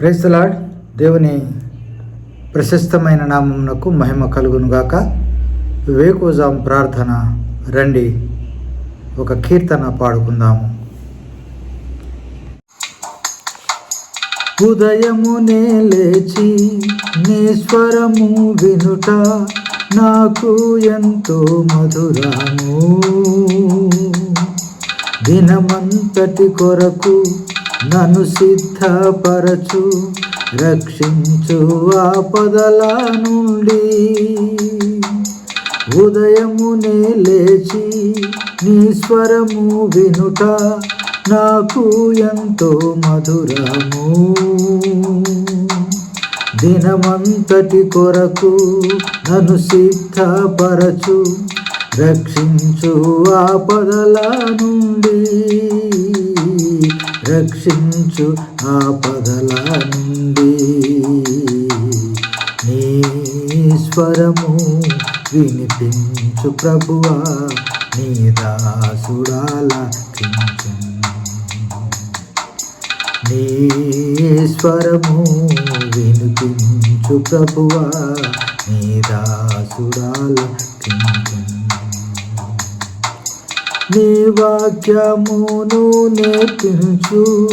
Praise the Lord దేవుని ప్రశస్తమైన నామమునకు మహిమ కలుగునుగాక వేకోజాం ప్రార్థన. రండి. ఒక కీర్తన పాడుకుందాము. ఉదయమునే లేచి నీ స్వరము వినుట నాకు ఎంతో మధురము. దినమంతటి కొరకు నన్ను సిద్ధపరచు రక్షించు ఆపదల నుండి. ఉదయమునే లేచి నీ స్వరము వినుట నాకు ఎంతో మధురము. దినమంతటి కొరకు నన్ను సిద్ధపరచు రక్షించు ఆపదల నుండి. రక్షించు ఆపదల నుండి నీ స్వరము వినిపించు ప్రభువా నీ దాసుడాల నీ స్వరము వినిపించు ప్రభువా నీ దాసుడాల నీ వాక్యమును నేర్పించు.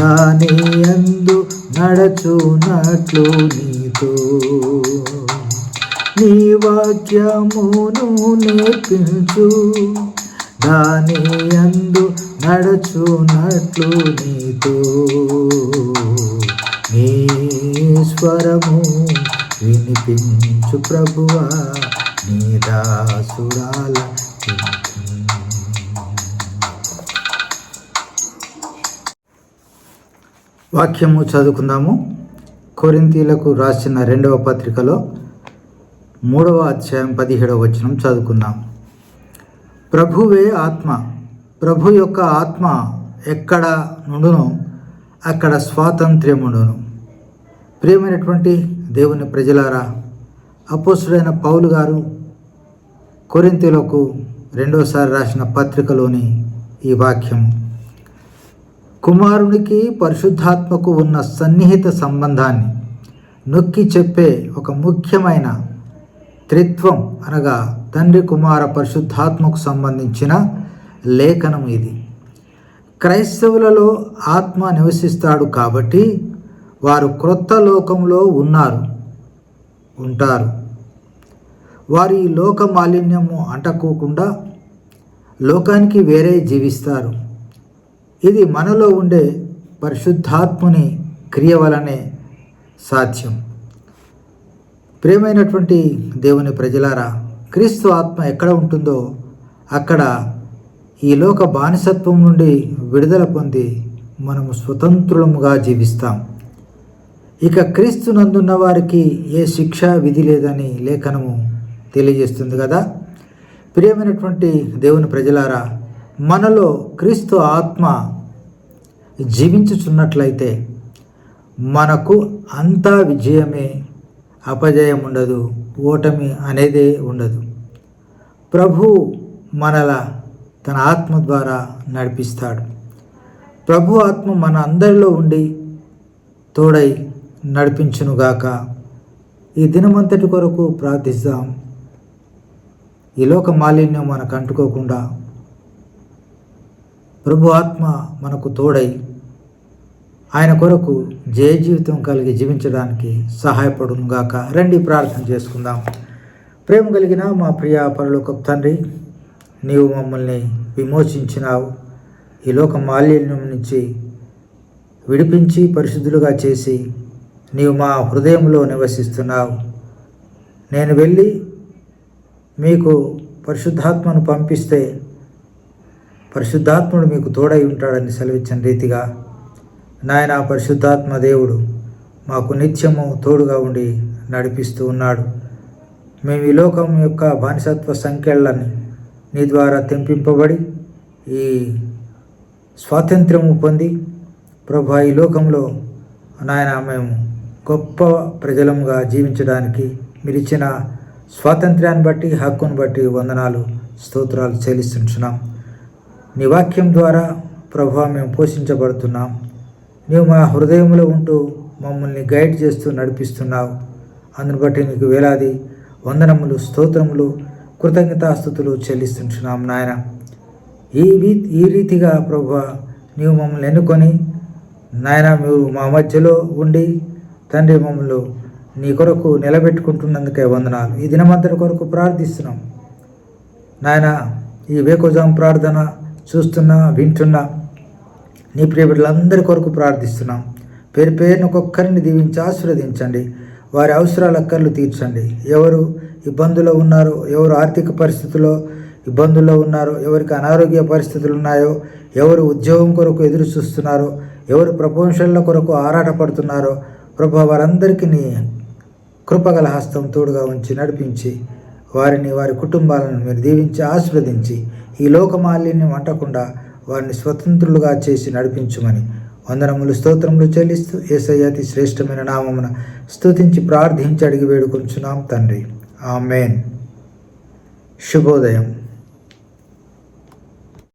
దాని అందు నడచునట్లు నీతో. నీ వాక్యమును నేర్పించు. దాని అందు నడచునట్లు నీతో. నీ స్వరము వినిపించు ప్రభువా నీ దాసురాల వాక్యము చదువుకుందాము. కొరింతీలకు రాసిన రెండవ పత్రికలో మూడవ అధ్యాయం పదిహేడవ వచనం చదువుకుందాం. ప్రభువే ఆత్మ ప్రభు యొక్క ఆత్మ ఎక్కడ నుండునో అక్కడ స్వాతంత్ర్యముండును. ప్రియమైనటువంటి దేవుని ప్రజలారా అపోసుడైన పౌలు గారు కొరింతీలకు రెండోసారి రాసిన పత్రికలోని ఈ వాక్యం కుమారునికి పరిశుద్ధాత్మకు ఉన్న సన్నిహిత సంబంధాన్ని నొక్కి చెప్పే ఒక ముఖ్యమైన త్రిత్వం అనగా తండ్రి కుమార పరిశుద్ధాత్మకు సంబంధించిన లేఖనం ఇది. క్రైస్తవులలో ఆత్మ నివసిస్తాడు కాబట్టి వారు క్రొత్త లోకంలో ఉన్నారు ఉంటారు. వారి లోక మాలిన్యము అంటకోకుండా లోకానికి వేరే జీవిస్తారు. ఇది మనలో ఉండే పరిశుద్ధాత్ముని క్రియ వలనే సాధ్యం. ప్రేమైనటువంటి దేవుని ప్రజలారా క్రీస్తు ఆత్మ ఎక్కడ ఉంటుందో అక్కడ ఈ లోక బానిసత్వం నుండి విడుదల పొంది మనము స్వతంత్రులముగా జీవిస్తాం. ఇక క్రీస్తు నందున్న వారికి ఏ శిక్ష విధి లేదని లేఖనము తెలియజేస్తుంది కదా. ప్రియమైనటువంటి దేవుని ప్రజలారా మనలో క్రీస్తు ఆత్మ జీవించుచున్నట్లయితే మనకు అంతా విజయమే అపజయం ఉండదు ఓటమి అనేదే ఉండదు. ప్రభు మనల తన ఆత్మ ద్వారా నడిపిస్తాడు. ప్రభు ఆత్మ మన అందరిలో ఉండి తోడై నడిపించునుగాక. ఈ దినమంతటి కొరకు ప్రార్థిస్తాం. ఈ లోక మాలిన్యం మనకు అంటుకోకుండా ప్రభు ఆత్మ మనకు తోడై ఆయన కొరకు జయ జీవితం కలిగి జీవించడానికి సహాయపడునుగాక రండి ప్రార్థన చేసుకుందాం. ప్రేమ కలిగిన మా ప్రియ పరలోక తండ్రి నీవు మమ్మల్ని విమోచించినావు. ఈ లోక మాలిన్యం నుంచి విడిపించి పరిశుద్ధులుగా చేసి నీవు మా హృదయంలో నివసిస్తున్నావు. నేను వెళ్ళి మీకు పరిశుద్ధాత్మను పంపిస్తే పరిశుద్ధాత్ముడు మీకు తోడై ఉంటాడని సెలవిచ్చిన రీతిగా నాయన పరిశుద్ధాత్మ దేవుడు మాకు నిత్యము తోడుగా ఉండి నడిపిస్తూ ఉన్నాడు. మేము ఈ లోకం యొక్క బానిసత్వ సంఖ్యలని నీ ద్వారా తెంపింపబడి ఈ స్వాతంత్ర్యము పొంది ప్రభా ఈ లోకంలో నాయన మేము గొప్ప ప్రజలముగా జీవించడానికి మీరు ఇచ్చిన స్వాతంత్ర్యాన్ని బట్టి హక్కును బట్టి వందనాలు స్తోత్రాలు చెల్లిస్తుంటున్నాం. నీ వాక్యం ద్వారా ప్రభావ మేము పోషించబడుతున్నాం. నీవు మా హృదయంలో ఉంటూ మమ్మల్ని గైడ్ చేస్తూ నడిపిస్తున్నావు. అందును బట్టి నీకు వేలాది వందనములు స్తోత్రములు కృతజ్ఞతాస్థుతులు చెల్లిస్తుంటున్నాం నాయన. ఈ రీ- ఈ రీతిగా ప్రభు నీవు మమ్మల్ని ఎన్నుకొని నాయన మీరు మా మధ్యలో ఉండి తండ్రి మమ్మల్ని నీ కొరకు నిలబెట్టుకుంటున్నందుకే వందనాలు. ఈ దినమంతటి కొరకు ప్రార్థిస్తున్నాం. నాయన ఈ వేకోజాం ప్రార్థన చూస్తున్నా వింటున్నా నీ ప్రియబిడ్డలందరి కొరకు ప్రార్థిస్తున్నాం. పేరు పేరును ఒక్కొక్కరిని దీవించి ఆశీర్వదించండి. వారి అవసరాల అక్కర్లు తీర్చండి. ఎవరు ఇబ్బందుల్లో ఉన్నారో ఎవరు ఆర్థిక పరిస్థితుల్లో ఇబ్బందుల్లో ఉన్నారో ఎవరికి అనారోగ్య పరిస్థితులు ఉన్నాయో ఎవరు ఉద్యోగం కొరకు ఎదురు చూస్తున్నారో ఎవరు ప్రపంచంలో కొరకు ఆరాటపడుతున్నారో ప్రభు వారందరికీ నీ కృపగల హస్తం తోడుగా ఉంచి నడిపించి వారిని వారి కుటుంబాలను మీరు దీవించి ఆశీర్వదించి ఈ లోకమాలిన్యం అంటకుండా వారిని స్వతంత్రులుగా చేసి నడిపించుమని వందనములు స్తోత్రములు చెల్లిస్తూ ఏసయ్యతి శ్రేష్టమైన నామమున స్తుతించి ప్రార్థించి అడిగి వేడుకొంచున్నాం తండ్రి. ఆమెన్. శుభోదయం.